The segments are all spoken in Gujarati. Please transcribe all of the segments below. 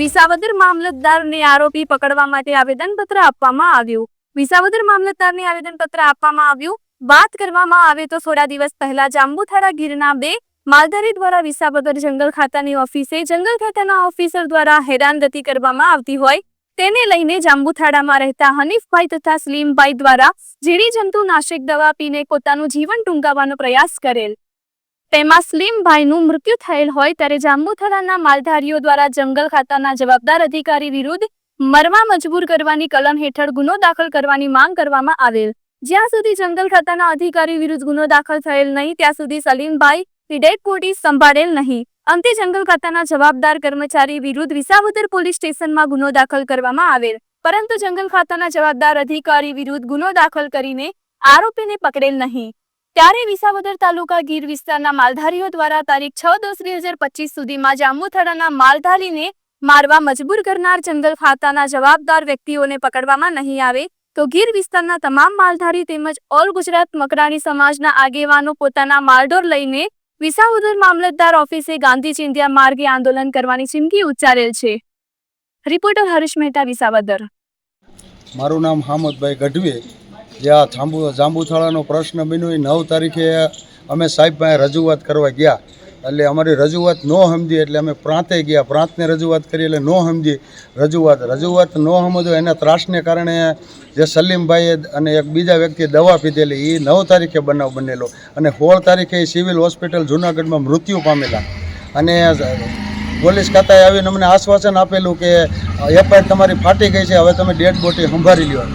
વિસાવદર મામલતદારને આરોપી પકડવા માટે આવેદનપત્ર આપવામાં આવ્યું. વિસાવદર મામલતદારને આવેદનપત્ર આપવામાં આવ્યું. વાત કરવામાં આવે તો થોડા દિવસ પહેલા જાંબુથારા ગીરના બે માલધારી દ્વારા વિસાવદર જંગલ ખાતાની ઓફિસે, જંગલ ખાતાના ઓફિસર દ્વારા હેરાનગતિ કરવામાં આવતી હોય, તેને લઈને જાંબુથાળામાં રહેતા હનીફભાઈ તથા સલીમભાઈ દ્વારા ઝીણી જંતુનાશક દવા પીને પોતાનું જીવન ટૂંકાવવાનો પ્રયાસ કરેલ. તેમાં સ્લીમભાઈનું મૃત્યુ થયેલ હોય ત્યારે જાંબુથાળાના માલધારીઓ દ્વારા જંગલ ખાતાના જવાબદાર અધિકારી વિરુદ્ધ મરવા મજબૂર કરવાની કલમ હેઠળ ગુનો દાખલ કરવાની માંગ કરવામાં આવેલ. જ્યાં સુધી જંગલ ખાતાના અધિકારી વિરુદ્ધ ગુનો દાખલ થયેલ નહીં, ત્યાં સુધી સલીમભાઈ ડેડ બોડી સંભાળેલ નહીં. અંતે જંગલ ખાતાના જવાબદાર કર્મચારી વિરુદ્ધ વિસાવદર પોલીસ સ્ટેશનમાં ગુનો દાખલ કરવામાં આવેલ. પરંતુ જંગલ ખાતાના જવાબદાર અધિકારી વિરુદ્ધ ગુનો દાખલ કરીને આરોપીને પકડેલ નહીં. ત્યારે વિસાવદર તાલુકા ગીર વિસ્તારના માલધારીઓ દ્વારા તારીખ છ દસ બે હજાર પચીસ સુધીમાં જાંબુથડાના માલધારીને મારવા મજબૂર કરનાર જંગલ ખાતાના જવાબદાર વ્યક્તિઓને પકડવામાં નહીં આવે તો ગીર વિસ્તારના તમામ માલધારી તેમજ ઓલ ગુજરાત મકરાણી સમાજના આગેવાનો પોતાના માલઢોર લઈને વિસાવદર મામલતદાર ઓફિસે ગાંધી ચિંધ્યા માર્ગે આંદોલન કરવાની ચીમકી ઉચ્ચારેલ છે. રિપોર્ટર હરીશ મહેતા વિસાવદર. મારું નામ હામદભાઈ ગઢવી જે આ જાંબુ જાંબુથાળાનો પ્રશ્ન બન્યો એ નવ તારીખે અમે સાહેબ પાસે રજૂઆત કરવા ગયા. એટલે અમારી રજૂઆત ન સમજી એટલે અમે પ્રાંતે ગયા. પ્રાંતને રજૂઆત કરી એટલે ન સમજી રજૂઆત. રજૂઆત ન સમજો એના ત્રાસને કારણે જે સલીમભાઈએ અને એક બીજા વ્યક્તિએ દવા પીધેલી એ નવ તારીખે બનાવ બનેલો. અને સોળ તારીખે સિવિલ હોસ્પિટલ જુનાગઢમાં મૃત્યુ પામેલા. અને પોલીસ ખાતાએ આવીને અમને આશ્વાસન આપેલું કે, એફઆઈઆર તમારી ફાટી ગઈ છે. હવે તમે ડેડ બોટી સંભાળી લ્યો.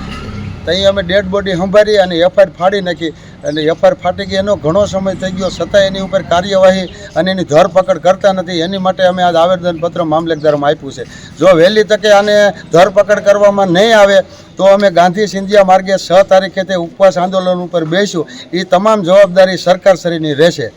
ત્યાં અમે ડેડ બોડી સંભાળી અને એફઆઈઆર ફાડી નાખી અને એફઆઈઆર ફાટી ગઈ. એનો ઘણો સમય થઈ ગયો. છતાં એની ઉપર કાર્યવાહી અને એની ધરપકડ કરતા નથી. એની માટે અમે આજ આવેદનપત્ર મામલતદારમાં આપ્યું છે. જો વહેલી તકે આને ધરપકડ કરવામાં નહીં આવે, તો અમે ગાંધી સિંધિયા માર્ગે છ તારીખે તે ઉપવાસ આંદોલન ઉપર બેસ્યું એ તમામ જવાબદારી સરકારશ્રીની રહેશે.